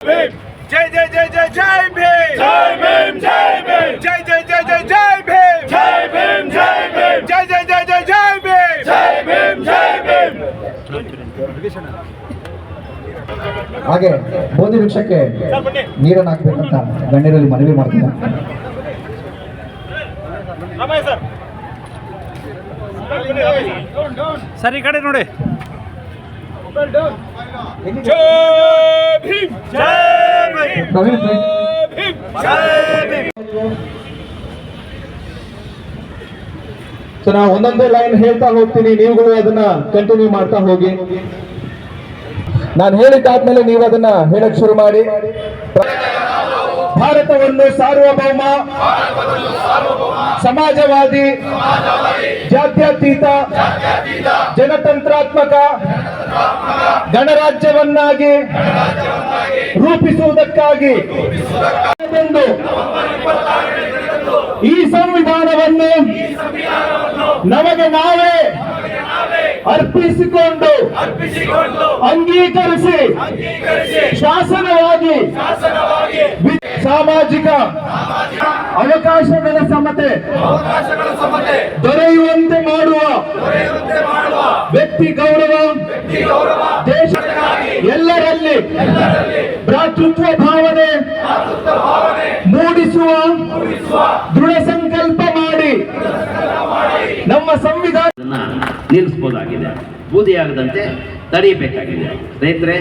ಭೀಮ್ ಜೈ ಜೈ ಜೈ ಜೈ ಭೀಮ್ ಜೈ ಭೀಮ್ ಜೈ ಭೀಮ್ ಜೈ ಜೈ ಜೈ ಜೈ ಜೈ ಭೀಮ್ ಜೈ ಭೀಮ್ ಜೈ ಭೀಮ್ ಹಾಗೆ ಬೋಧಿ ವೃಕ್ಷಕ್ಕೆ ನೀರನ್ನು ಹಾಕ್ಬೇಕಂತ ಗಣ್ಯರಲ್ಲಿ ಮನವಿ ಮಾಡ್ತೀನಿ ಸರ್ ಈ ಕಡೆ ನೋಡಿ. ಸೊ ನಾವು ಒಂದೊಂದೇ ಲೈನ್ ಹೇಳ್ತಾ ಹೋಗ್ತೀನಿ, ನೀವುಗಳು ಅದನ್ನ ಕಂಟಿನ್ಯೂ ಮಾಡ್ತಾ ಹೋಗಿ. ನಾನು ಹೇಳಿದ್ದಾದ್ಮೇಲೆ ನೀವು ಅದನ್ನ ಹೇಳಕ್ ಶುರು ಮಾಡಿ. ಭಾರತವನ್ನು ಸಾರ್ವಭೌಮ ಸಮಾಜವಾದಿ ಜಾತ್ಯತೀತ ಜನತಂತ್ರಾತ್ಮಕ ಗಣರಾಜ್ಯವನ್ನಾಗಿ ರೂಪಿಸುವುದಕ್ಕಾಗಿ ಈ ಸಂವಿಧಾನವನ್ನು ನಮಗೆ ನಾವೇ ಅರ್ಪಿಸಿಕೊಂಡು ಅಂಗೀಕರಿಸಿ ಶಾಸನವಾಗಿ ಸಾಮಾಜಿಕ ಅವಕಾಶಗಳ ಸಮತೆ ದೊರೆಯುವಂತೆ ಮಾಡುವ ವ್ಯಕ್ತಿ ಗೌರವ ದೇಶ ಎಲ್ಲರಲ್ಲಿ ಭ್ರಾತೃತ್ವ ಭಾವನೆ ಮೂಡಿಸುವ ದೃಢ ನಮ್ಮ ಸಂವಿಧಾನ ನಿಲ್ಲಿಸಬಹುದಾಗಿದೆ ಬೂದಿಯಾಗದಂತೆ ತಡೆಯಬೇಕಾಗಿದೆ. ಸ್ನೇಹಿತರೆ,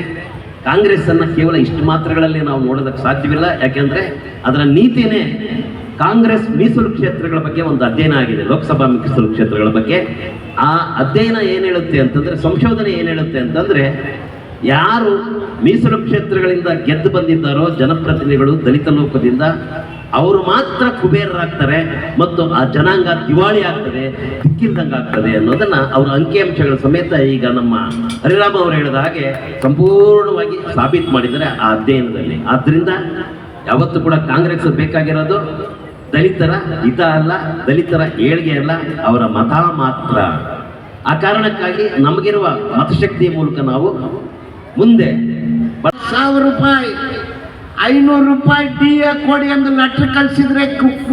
ಕಾಂಗ್ರೆಸ್ ಅನ್ನ ಕೇವಲ ಇಷ್ಟು ಮಾತ್ರಗಳಲ್ಲಿ ನಾವು ನೋಡೋದಕ್ಕೆ ಸಾಧ್ಯವಿಲ್ಲ. ಯಾಕೆಂದ್ರೆ ಅದರ ನೀತಿನೇ ಕಾಂಗ್ರೆಸ್ ಮೀಸಲು ಕ್ಷೇತ್ರಗಳ ಬಗ್ಗೆ ಒಂದು ಅಧ್ಯಯನ ಆಗಿದೆ. ಲೋಕಸಭಾ ಮೀಸಲು ಕ್ಷೇತ್ರಗಳ ಬಗ್ಗೆ. ಆ ಅಧ್ಯಯನ ಏನು ಹೇಳುತ್ತೆ ಅಂತಂದ್ರೆ, ಸಂಶೋಧನೆ ಏನು ಹೇಳುತ್ತೆ ಅಂತಂದ್ರೆ ಯಾರು ಮೀಸಲು ಕ್ಷೇತ್ರಗಳಿಂದ ಗೆದ್ದು ಬಂದಿದ್ದಾರೋ ಜನಪ್ರತಿನಿಧಿಗಳು ದಲಿತ ಲೋಕದಿಂದ, ಅವರು ಮಾತ್ರ ಕುಬೇರರಾಗ್ತಾರೆ ಮತ್ತು ಆ ಜನಾಂಗ ದಿವಾಳಿ ಆಗ್ತದೆ, ದಿಕ್ಕಿಲ್ದಂಗೆ ಆಗ್ತದೆ ಅನ್ನೋದನ್ನ ಅವರ ಅಂಕಿಅಂಶಗಳ ಸಮೇತ ಈಗ ನಮ್ಮ ಹರಿರಾಮ ಅವರು ಹೇಳಿದ ಹಾಗೆ ಸಂಪೂರ್ಣವಾಗಿ ಸಾಬೀತು ಮಾಡಿದ್ದಾರೆ ಆ ಅಧ್ಯಯನದಲ್ಲಿ. ಆದ್ದರಿಂದ ಯಾವತ್ತೂ ಕೂಡ ಕಾಂಗ್ರೆಸ್ ಬೇಕಾಗಿರೋದು ದಲಿತರ ಹಿತ ಅಲ್ಲ, ದಲಿತರ ಏಳ್ಗೆ ಅಲ್ಲ, ಅವರ ಮತ ಮಾತ್ರ. ಆ ಕಾರಣಕ್ಕಾಗಿ ನಮಗಿರುವ ಮತಶಕ್ತಿಯ ಮೂಲಕ ನಾವು ಮುಂದೆ. ಸಾವಿರ ರೂಪಾಯಿ ಐನೂರು ರೂಪಾಯಿ ಡಿ ಎ ಕೊಡಿ ಎಂದು ಲೆಟ್ರ್ ಕಳಿಸಿದ್ರೆ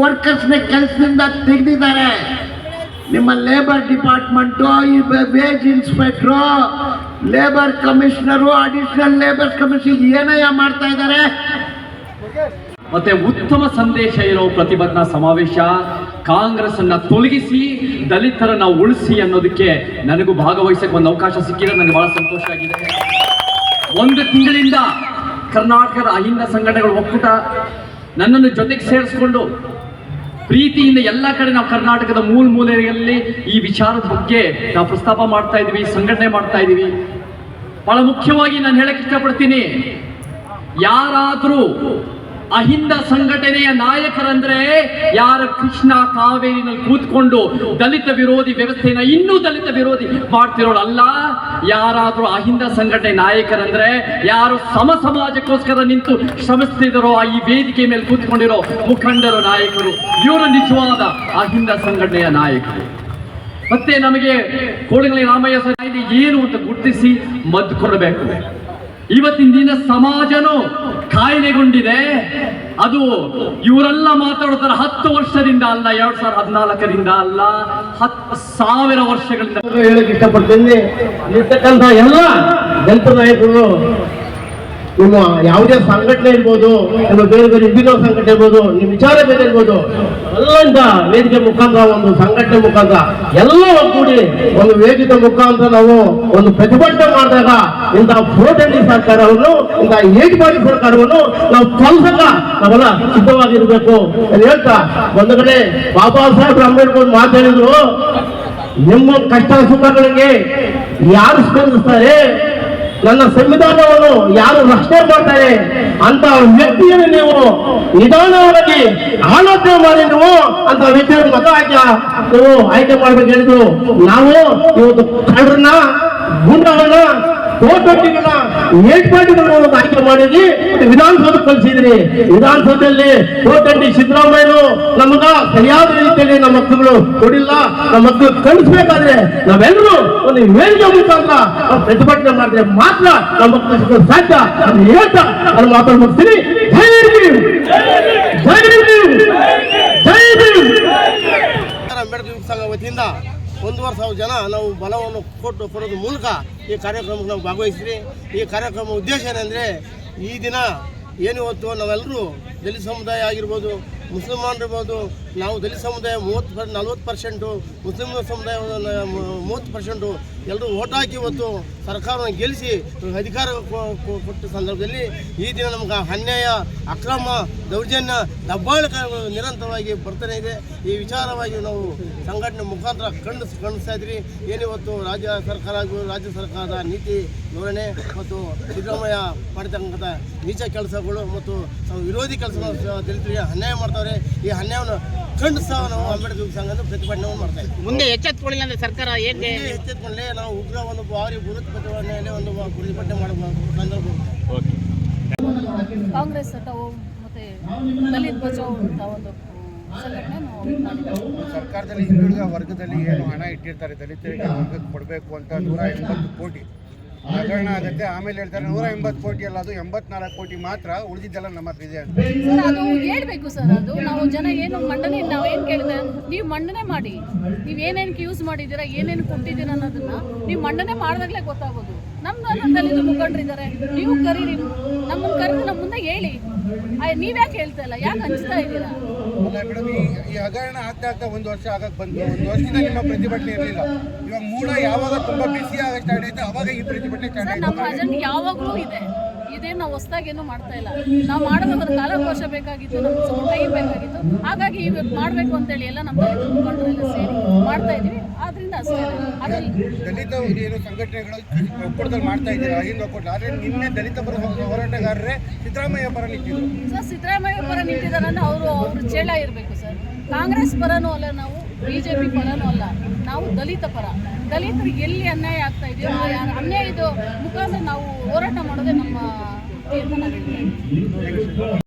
ವರ್ಕರ್ಸ್ನ ಕೆಲಸದಿಂದ ತೆಗೆದಿದ್ದಾರೆ. ನಿಮ್ಮ ಲೇಬರ್ ಡಿಪಾರ್ಟ್ಮೆಂಟು ಈ wage inspector labour commissioner additional labour commission ಏನಯ್ಯ ಮಾಡ್ತಾ ಇದ್ದಾರೆ. ಮತ್ತೆ ಉತ್ತಮ ಸಂದೇಶ ಇರೋ ಪ್ರತಿಭಟನಾ ಸಮಾವೇಶ ಕಾಂಗ್ರೆಸ್ ಅನ್ನ ತೊಲಗಿಸಿ ದಲಿತರನ್ನ ಉಳಿಸಿ ಅನ್ನೋದಕ್ಕೆ ನನಗೂ ಭಾಗವಹಿಸಕ್ಕೆ ಒಂದು ಅವಕಾಶ ಸಿಕ್ಕಿದೆ. ನನಗೆ ಬಹಳ ಸಂತೋಷ ಆಗಿದೆ. ಒಂದು ತಿಂಗಳಿಂದ ಕರ್ನಾಟಕದ ಅಹಿಂದ ಸಂಘಟನೆಗಳು ಒಕ್ಕೂಟ ನನ್ನನ್ನು ಜೊತೆಗೆ ಸೇರಿಸ್ಕೊಂಡು ಪ್ರೀತಿಯಿಂದ ಎಲ್ಲ ಕಡೆ ನಾವು ಕರ್ನಾಟಕದ ಮೂಲ ಮೂಲೆಯಲ್ಲಿ ಈ ವಿಚಾರದ ಬಗ್ಗೆ ನಾವು ಪ್ರಸ್ತಾಪ ಮಾಡ್ತಾ ಇದ್ದೀವಿ, ಸಂಘಟನೆ ಮಾಡ್ತಾ ಇದ್ದೀವಿ. ಬಹಳ ಮುಖ್ಯವಾಗಿ ನಾನು ಹೇಳಕ್ಕೆ ಇಷ್ಟಪಡ್ತೀನಿ, ಯಾರಾದ್ರೂ ಅಹಿಂದ ಸಂಘಟನೆಯ ನಾಯಕರಂದ್ರೆ ಯಾರ ಕೃಷ್ಣ ಕಾವೇರಿನಲ್ಲಿ ಕೂತ್ಕೊಂಡು ದಲಿತ ವಿರೋಧಿ ವ್ಯವಸ್ಥೆನ ಇನ್ನೂ ದಲಿತ ವಿರೋಧಿ ಮಾಡ್ತಿರೋಳಲ್ಲ? ಯಾರಾದರೂ ಅಹಿಂದ ಸಂಘಟನೆ ನಾಯಕರಂದ್ರೆ ಯಾರು ಸಮ ಸಮಾಜಕ್ಕೋಸ್ಕರ ನಿಂತು ಶ್ರಮಿಸ್ತಿದ್ರೋ, ಆ ಈ ವೇದಿಕೆ ಮೇಲೆ ಕೂತ್ಕೊಂಡಿರೋ ಮುಖಂಡರು, ನಾಯಕರು, ಇವರು ನಿಜವಾದ ಅಹಿಂದ ಸಂಘಟನೆಯ ನಾಯಕರು. ಮತ್ತೆ ನಮಗೆ ಕೋಳಿಗಳಿ ರಾಮಯ್ಯ ಸರ್ ಏನು ಅಂತ ಗುರುತಿಸಿ ಮದ್ದು ಕೊಡಬೇಕು. ಇವತ್ತಿನ ದಿನ ಸಮಾಜನೂ ಕಾಯಿಲೆಗೊಂಡಿದೆ. ಅದು ಇವರೆಲ್ಲ ಮಾತಾಡೋದ್ರೆ ಹತ್ತು ವರ್ಷದಿಂದ ಅಲ್ಲ, ಎರಡ್ ಸಾವಿರದ ಹದಿನಾಲ್ಕರಿಂದ ಅಲ್ಲ, ಹತ್ತು ಸಾವಿರ ವರ್ಷಗಳಿಂದ. ಹೇಳಕ್ ಇಷ್ಟಪಡ್ತೀನಿ. ಎಲ್ಲ ದಲಿತ ನಾಯಕರು ನಿಮ್ಮ ಯಾವುದೇ ಸಂಘಟನೆ ಇರ್ಬೋದು, ನಿಮ್ಮ ಬೇರೆ ಬೇರೆ ವಿಭಿನ್ನ ಸಂಘಟನೆ ಇರ್ಬೋದು, ನಿಮ್ಮ ವಿಚಾರ ಬೇರೆ ಇರ್ಬೋದು ಎಲ್ಲಂತ ವೇದಿಕೆ ಮುಖಾಂತರ ಒಂದು ಸಂಘಟನೆ ಮುಖಾಂತರ ಎಲ್ಲ ಒಗ್ಗೂಡಿ ಒಂದು ವೇದಿಕೆ ಮುಖಾಂತರ ನಾವು ಒಂದು ಪ್ರತಿಭಟನೆ ಮಾಡಿದಾಗ ಇಂತಹ ಫೋಟಲ್ಲಿ ಸರ್ಕಾರವನ್ನು ಇಂತಹ ಏಟ್ ಬಾಡಿ ಸರ್ಕಾರವನ್ನು ನಾವು ಕಲ್ಸಕ ನಾವೆಲ್ಲ ಸಿದ್ಧವಾಗಿರ್ಬೇಕು ಅಂತ ಹೇಳ್ತಾ ಒಂದು ಕಡೆ ಬಾಬಾ ಸಾಹೇಬ್ ಅಂಬೇಡ್ಕರ್ ಮಾತಾಡಿದ್ರು ನಿಮ್ಮ ಕಷ್ಟ ಸುಖಗಳಿಗೆ ಯಾರು ಸ್ಪಂದಿಸ್ತಾರೆ? ನನ್ನ ಸಂವಿಧಾನವನ್ನು ಯಾರು ರಕ್ಷಣೆ ಮಾಡ್ತಾರೆ ಅಂತ ವ್ಯಕ್ತಿಯನ್ನು ನೀವು ನಿಧಾನವಾಗಿ ಆಲೋಚನೆ ಮಾಡಿ ನೀವು ಅಂತ ವ್ಯಕ್ತಿಯನ್ನು ಮತ ಆಯ್ಕೆ ನೀವು ಆಯ್ಕೆ ಮಾಡ್ಬೇಕು ಹೇಳಿದ್ರು. ನಾವು ಇವತ್ತು ಕಳ್ಳರನ್ನ ಗುಂಡಗಳನ್ನ ಫೋರ್ ಟ್ವೆಂಟಿಗಳನ್ನ ಏಟ್ ಪಾರ್ಟಿಗಳನ್ನ ಆಯ್ಕೆ ಮಾಡಿದ್ರಿ ವಿಧಾನಸೌಧ ಕಳಿಸಿದ್ರಿ. ವಿಧಾನಸೌಧದಲ್ಲಿ ಸಿದ್ದರಾಮಯ್ಯ ಸಿದ್ದರಾಮಯ್ಯನು ನಮಗ ಸರಿಯಾದ ರೀತಿಯಲ್ಲಿ ನಮ್ಮ ಮಕ್ಕಳು ಕೊಡಿಲ್ಲ. ನಮ್ಮ ಮಕ್ಕಳು ಕಳಿಸ್ಬೇಕಾದ್ರೆ ನಾವೆಲ್ಲರೂ ಒಂದು ವೇದಿಕೆ ಮುಖಾಂತರ ಪ್ರತಿಭಟನೆ ಮಾಡಿದ್ರೆ ಮಾತ್ರ ನಮ್ಮ ಮಕ್ಕಳು ಸಾಧ್ಯ ಅದು ಹೇಳ್ತಾ ಅದು ಮಾತಾಡ್ ಮುಗಿಸ್ತೀನಿ. ಜೈ ಭೀಮ್! ಜೈ ಭೀಮ್! ಜೈ ಅಂಬೇಡ್ಕರ್ ಸಂಘ ವತಿಯಿಂದ ಒಂದೂವರೆ ಸಾವಿರ ಜನ ನಾವು ಬಲವನ್ನು ಕೊಟ್ಟು ಕೊಡೋದ್ರ ಮೂಲಕ ಈ ಕಾರ್ಯಕ್ರಮಕ್ಕೆ ನಾವು ಭಾಗವಹಿಸಿದ್ರಿ ಈ ಕಾರ್ಯಕ್ರಮ ಉದ್ದೇಶ ಏನಂದರೆ, ಈ ದಿನ ಏನು ನಾವೆಲ್ಲರೂ ದಲಿತ ಸಮುದಾಯ ಆಗಿರ್ಬೋದು ಮುಸಲ್ಮಾನರು ಇರ್ಬೋದು ನಾವು ದಲಿತ ಸಮುದಾಯ ಮೂವತ್ತು ನಲ್ವತ್ತು ಪರ್ಸೆಂಟು ಮುಸ್ಲಿಂ ಸಮುದಾಯ ಮೂವತ್ತು ಪರ್ಸೆಂಟು ಎಲ್ಲರೂ ಓಟ್ ಹಾಕಿ ಇವತ್ತು ಸರ್ಕಾರವನ್ನು ಗೆಲ್ಲಿಸಿ ಅಧಿಕಾರ ಕೊಟ್ಟ ಸಂದರ್ಭದಲ್ಲಿ ಈ ದಿನ ನಮ್ಗೆ ಅನ್ಯಾಯ, ಅಕ್ರಮ, ದೌರ್ಜನ್ಯ, ದಬ್ಬಾಳಿಕೆಗಳು ನಿರಂತರವಾಗಿ ಬರ್ತಾನೆ ಇದೆ. ಈ ವಿಚಾರವಾಗಿ ನಾವು ಸಂಘಟನೆ ಮುಖಾಂತರ ಖಂಡಿಸ್, ಖಂಡಿಸ್ತಾ ಇದ್ರಿ. ಏನಿವತ್ತು ರಾಜ್ಯ ಸರ್ಕಾರ ಹಾಗೂ ರಾಜ್ಯ ಸರ್ಕಾರದ ನೀತಿ ಧೋರಣೆ ಮತ್ತು ಸಿದ್ದರಾಮಯ್ಯ ಮಾಡಿರ್ತಕ್ಕಂಥ ನೀಚ ಕೆಲಸಗಳು ಮತ್ತು ವಿರೋಧಿ ಕೆಲಸಗಳು ದಲಿತರಿಗೆ ಅನ್ಯಾಯ ಮಾಡ್ತಾವ್ರೆ. ಈ ಅನ್ಯಾಯವನ್ನು ಖಂಡಿಸ್ತಾ ನಾವು ಅಂಬೇಡ್ಕರ್ ಸಂಘದ ಪ್ರತಿಭಟನೆಯನ್ನು ಮಾಡ್ತಾ ಇದ್ದೀವಿ. ಮುಂದೆ ಎಚ್ಚೆತ್ಕೊಳ್ಳಿಲ್ಲ ಅಂದ್ರೆ ಸರ್ಕಾರ ಹೇಗೆ ಇಲ್ಲಿ ಎಚ್ಚೆತ್ತುಕೊಂಡೇ ನಾವು ಉಗ್ರ ಒಂದು ಭಾರಿ ಬೃಹತ್ ಪ್ರತಿಭಟನೆಯಲ್ಲಿ ಒಂದು ಪ್ರತಿಭಟನೆ ಮಾಡಬಹುದು ಸಂದರ್ಭ ಕಾಂಗ್ರೆಸ್ ಅಥವಾ ಮತ್ತೆ ದಲಿತ ಬಚಾವ್ ಅಂತ ಒಂದು. ಸರ್ಕಾರದಲ್ಲಿ ಹಿಂದುಳಿದ ವರ್ಗದಲ್ಲಿ ಏನು ಹಣ ಇಟ್ಟಿರ್ತಾರೆ ದಲಿತರಿಗೆ ವರ್ಗಕ್ಕೆ ಕೊಡಬೇಕು ಅಂತ ನೂರ ಎಂಬತ್ತು ಕೋಟಿ. ಹಗರಣ ಆಗುತ್ತೆ. ಆಮೇಲೆ ಹೇಳ್ತಾರೆ ನೂರ ಎಂಬತ್ತು ಕೋಟಿ ಅಲ್ಲ, ಅದು ಎಂಬತ್ನಾಲ್ಕು ಕೋಟಿ ಮಾತ್ರ ಉಳಿದಿದ್ದೆಲ್ಲ ನಮ್ಮ ಹತ್ರ ಇದೆ ಅದು ಹೇಳ್ಬೇಕು ಸರ್ ಅದು ನಾವು ಜನ ಏನು ಮಂಡನೆ ನಾವು ಏನು ಕೇಳಿದ್ರೆ, ನೀವು ಮಂಡನೆ ಮಾಡಿ. ನೀವು ಏನೇನಕ್ಕೆ ಯೂಸ್ ಮಾಡಿದ್ದೀರಾ, ಏನೇನು ಕೊಟ್ಟಿದ್ದೀರಾ ಅನ್ನೋದನ್ನ ನೀವು ಮಂಡನೆ ಮಾಡಿದಾಗಲೇ ಗೊತ್ತಾಗೋದು. ನಮ್ಮ ದಲಿತ ಮುಖಂಡರಿದ್ದಾರೆ ನೀವು ಕರೀರಿ. ನಮ್ಮನ್ನು ಕರೆದು ನಮ್ಮ ಮುಂದೆ ಹೇಳಿ. ನೀವ್ಯಾಕೆ ಹೇಳ್ತಾ ಇಲ್ಲ, ಯಾಕೆ ಹಂಚ್ತಾ ಇದ್ದೀರಾ? ಅಲ್ಲ ಮೇಡಮ್ ಈ ಹಗರಣ ಆಗ್ತಾ ಆಗ್ತಾ ಒಂದು ವರ್ಷ ಆಗಕ್ಕೆ ಬಂತು. ಒಂದು ವರ್ಷದಿಂದ ನಿಮ್ಮ ಪ್ರತಿಭಟನೆ ಇರಲಿಲ್ಲ. ಇವಾಗ ಮೂಡ ಯಾವಾಗ ತುಂಬಾ ಬಿಸಿ ಆಗ ಸ್ಟಾರ್ಟ್ ಆಯ್ತು ಅವಾಗ ಈ ಪ್ರತಿಭಟನೆ ಸ್ಟಾರ್ಟ್ ನಮ್ಮ ಆಯ್ತು. ಯಾವಾಗಲೂ ಇದೆ. ಇದೇನು ನಾವು ಹೊಸದಾಗೇನು ಮಾಡ್ತಾ ಇಲ್ಲ. ನಾವು ಮಾಡೋದಂದ್ರೆ ಕಾಲಕೋಶ ಬೇಕಾಗಿತ್ತು ನಮ್ಗೆ ಸ್ವಲ್ಪ ಟೈಮ್ ಬೇಕಾಗಿತ್ತು. ಹಾಗಾಗಿ ಇವತ್ತು ಮಾಡಬೇಕು ಅಂತೇಳಿ ಎಲ್ಲ ನಮ್ಮ ಮುಖಂಡರೆಲ್ಲ ಸೇರಿ ಮಾಡ್ತಾ ಇದ್ದೀವಿ ಆದ್ರಿಂದ ಅಷ್ಟೇ. ಅದ್ರಲ್ಲಿ ದಲಿತ ಏನು ಸಂಘಟನೆಗಳು ಒಕ್ಕೂಟದಲ್ಲಿ ಮಾಡ್ತಾ ಇದ್ದೀರಾ? ಹಿಂದೆ ಒಕ್ಕೂಟ ಆದ್ರೆ ನಿನ್ನೆ ದಲಿತ ಪರ ಹೋರಾಟಗಾರರೇ ಸಿದ್ದರಾಮಯ್ಯ ಪರ ನಿಂತಿದ್ರು. ಸರ್ ಸಿದ್ದರಾಮಯ್ಯ ಪರ ನಿಂತಿದ್ದಾರೆ ಅವರು ಅವ್ರ ಚೇಳ ಇರಬೇಕು ಸರ್. ಕಾಂಗ್ರೆಸ್ ಪರನೂ ಅಲ್ಲ ನಾವು. ಬಿ ಜೆ ಪಿ ಪರನೂ ಅಲ್ಲ ನಾವು ದಲಿತ ಪರ. ದಲಿತರಿಗೆ ಎಲ್ಲಿ ಅನ್ಯಾಯ ಆಗ್ತಾ ಇದೆಯೋ, ಆ ಅನ್ಯಾಯದ ಮುಖಾಂತರ ನಾವು ಹೋರಾಟ ಮಾಡೋದೇ ನಮ್ಮ ತೀರ್ಮಾನ.